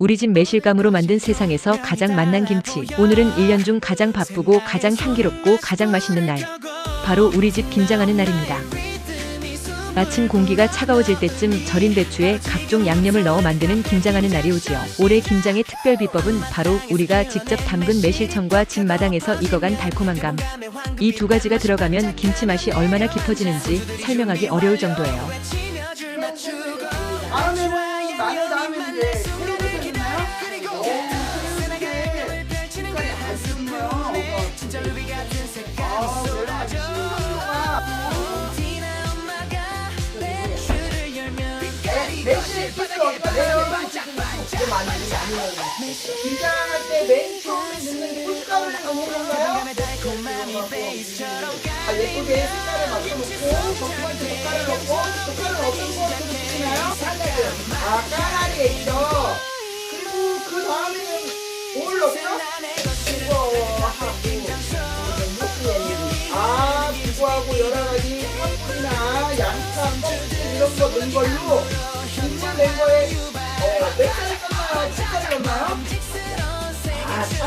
우리 집 매실감으로 만든 세상에서 가장 맛난 김치. 오늘은 1년 중 가장 바쁘고 가장 향기롭고 가장 맛있는 날. 바로 우리 집 김장하는 날입니다. 마침 공기가 차가워질 때쯤 절인 배추에 각종 양념을 넣어 만드는 김장하는 날이 오지요. 올해 김장의 특별 비법은 바로 우리가 직접 담근 매실청과 집 마당에서 익어간 달콤한 감. 이 두 가지가 들어가면 김치 맛이 얼마나 깊어지는지 설명하기 어려울 정도예요. 김장할 때맨 처음에 넣는 게 고춧가루를 넣는 건가요? 아, 예쁘게 색깔을 맞춰놓고 젓가락 젓갈을 넣고 젓갈은 어떤 거 넣으시나요? 까나리. 아 까나리에 있죠. 그리고 그 다음에는 뭘 넣어요?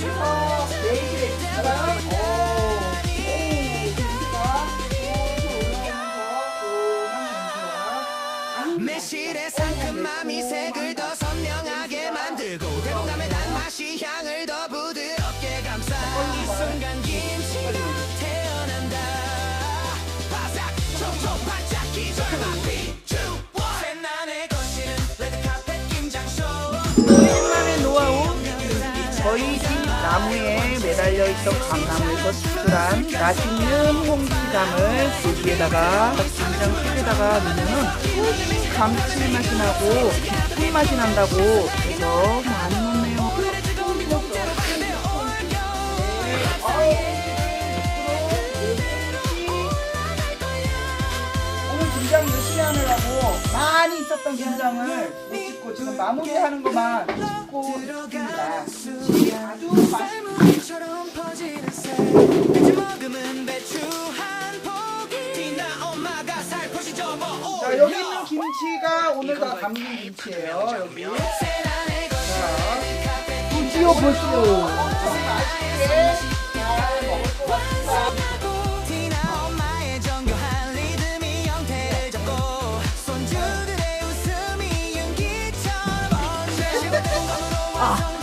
집에서 매실액 들어가요? 나무에 매달려 있던 감나무에서 추출한 맛있는 홍시감을 고기에다가 김장국에다가 넣으면 감칠맛이 나고 깊은 맛이 난다고 그래서 많이 많이 있었던 김장을 못 찍고 지금 마무리하는 것만 찍고 있습니다. 아주 접어 자, 여기 있는 김치가 오늘 다 담긴 김치예요. 여기. 자, 보시오 보시오. 맛있게 Ah.